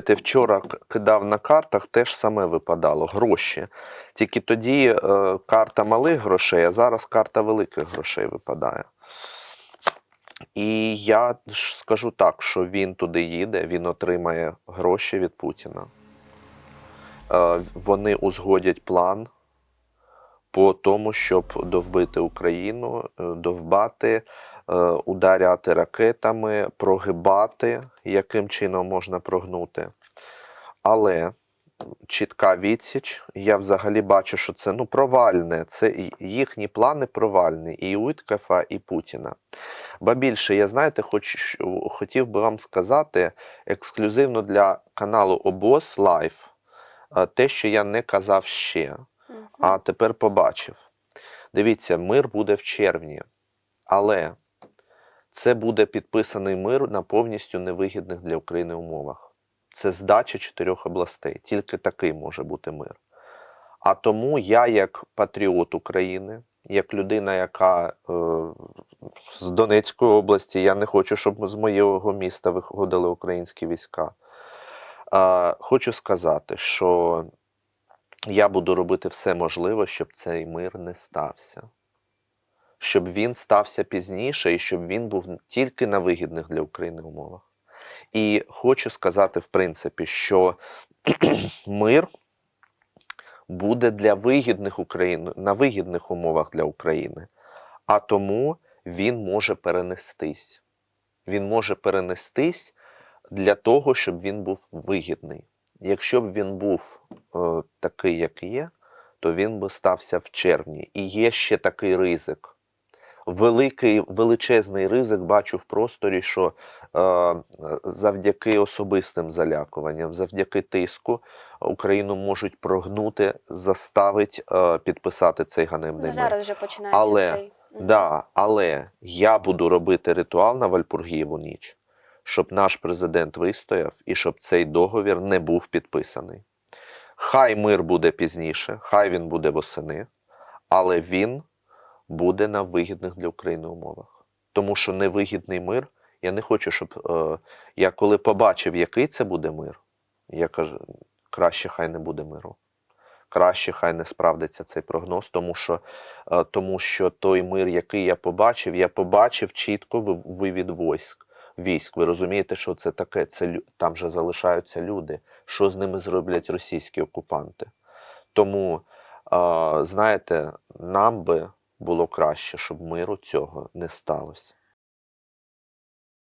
Ти вчора кидав на картах, теж саме випадало гроші. Тільки тоді е, карта малих грошей, а зараз карта великих грошей випадає. І я скажу так, що він туди їде, він отримає гроші від Путіна. Е, вони узгодять план по тому, щоб довбити Україну, е, довбати, ударяти ракетами, прогибати, яким чином можна прогнути. Але чітка відсіч, я взагалі бачу, що це ну, провальне. Це їхні плани провальні, і Уіткафа, і Путіна. Ба більше, я знаєте, хоч, хотів би вам сказати ексклюзивно для каналу Обоз Лайф, е, те, що я не казав ще а тепер побачив. Дивіться, мир буде в червні, але це буде підписаний мир на повністю невигідних для України умовах. Це здача чотирьох областей. Тільки такий може бути мир. А тому я, як патріот України, як людина, яка е, з Донецької області, я не хочу, щоб з моєго міста виходили українські війська. Е, хочу сказати, що я буду робити все можливе, щоб цей мир не стався. Щоб він стався пізніше і щоб він був тільки на вигідних для України умовах. І хочу сказати, в принципі, що мир буде для вигідних України на вигідних умовах для України, а тому він може перенестись. Він може перенестись для того, щоб він був вигідний. Якщо б він був е, такий, як є, то він би стався в червні. І є ще такий ризик. Великий, величезний ризик бачу в просторі, що е, завдяки особистим залякуванням, завдяки тиску Україну можуть прогнути, заставить е, підписати цей ганебний Ну, мир. зараз вже починається Але, цей. Да, але я буду робити ритуал на Вальпургієву ніч, щоб наш президент вистояв і щоб цей договір не був підписаний. Хай мир буде пізніше, хай він буде восени, але він буде на вигідних для України умовах. Тому що невигідний мир, я не хочу, щоб е, я коли побачив, який це буде мир, я кажу, краще хай не буде миру. Краще хай не справдиться цей прогноз, тому що, е, тому що той мир, який я побачив, я побачив чітко вивід військ. Військ. Ви розумієте, що це таке? Це там же залишаються люди. Що з ними зроблять російські окупанти? Тому, е, знаєте, нам би було краще, щоб миру цього не сталося.